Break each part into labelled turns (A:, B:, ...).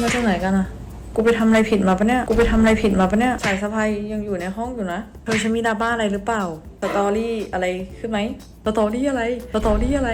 A: มาจากไหนกันอะกูไปทำอะไรผิดมาปะเนี่ย กูไปทำอะไรผิดมาปะเนี่ย สายสะพายยังอยู่ในห้องอยู่นะ เธอฉันมีดราบ้าอะไรหรือเปล่า สตอรี่อะไรขึ้นไหม สตอรี่อะไร สตอรี่อะไร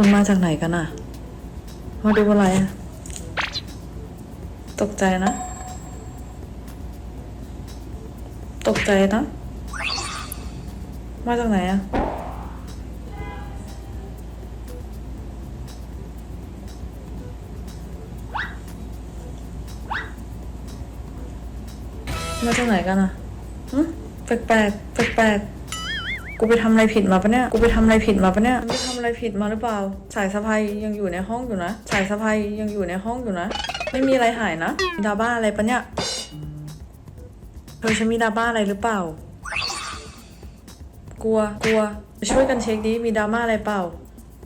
A: คุณมาจากไหนกันอะมาดูอะไรอะตกใจนะ ตกใจนะ มาจากไหนอะมาจากไหนกันอะหึแปลกแปลกแปลกแปลก กูไปทำอะไรผิดมาปะเนี่ย กูไปทำอะไรผิดมาปะเนี่ยไม่ทำอะไรผิดมาหรือเปล่า สายสะพายยังอยู่ในห้องอยู่นะ สายสะพายยังอยู่ในห้องอยู่นะ ไม่มีอะไรหายนะมีดราบ้าอะไรปะเนี่ย เธอฉันมีดราม่าอะไรหรือเปล่า กลัว กลัวไปช่วยกันเช็คดิ มีดราม่าอะไรเปล่า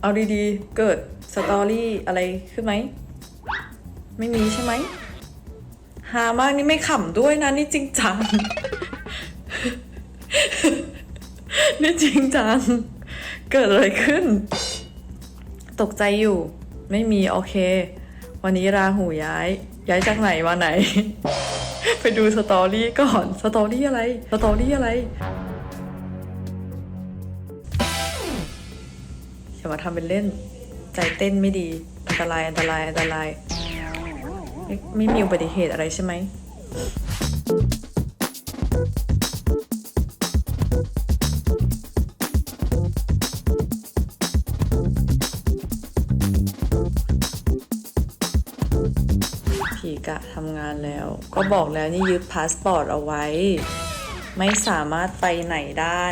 A: เอาดีๆ เกิดสตอรี่อะไรขึ้นไหม ไม่มีใช่ไหม หามากนี่ไม่ขำด้วยนะนี่จริงจัง นี่จริงจัง เกิดอะไรขึ้น ตกใจอยู่ ไม่มีโอเค วันนี้ราหูย้าย ย้ายจากไหนมาไหน ไปดูสตอรี่ก่อน สตอรี่อะไร สตอรี่อะไรอย่ามาทำเป็นเล่น ใจเต้นไม่ดี อันตรายอันตรายอันตราย ไม่ไม่มีอุบัติเหตุอะไรใช่ไหม ผีกะทำงานแล้ว ก็บอกแล้วนี่ยึดพาสปอร์ตเอาไว้ ไม่สามารถไปไหนได้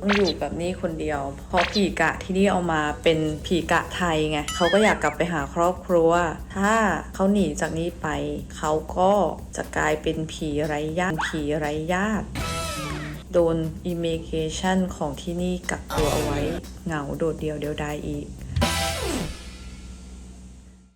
A: ต้องอยู่กับนี่คนเดียว เพราะผีกะที่นี่เอามาเป็นผีกะไทยไงเขาก็อยากกลับไปหาครอบครัว ถ้าเขาหนีจากนี้ไป เขาก็จะกลายเป็นผีไร้ญาติผีไร้ญาติโดนอิเมเกชันของที่นี่กักตัวเอาไว้ เหงาโดดเดียวเดียวดายอีก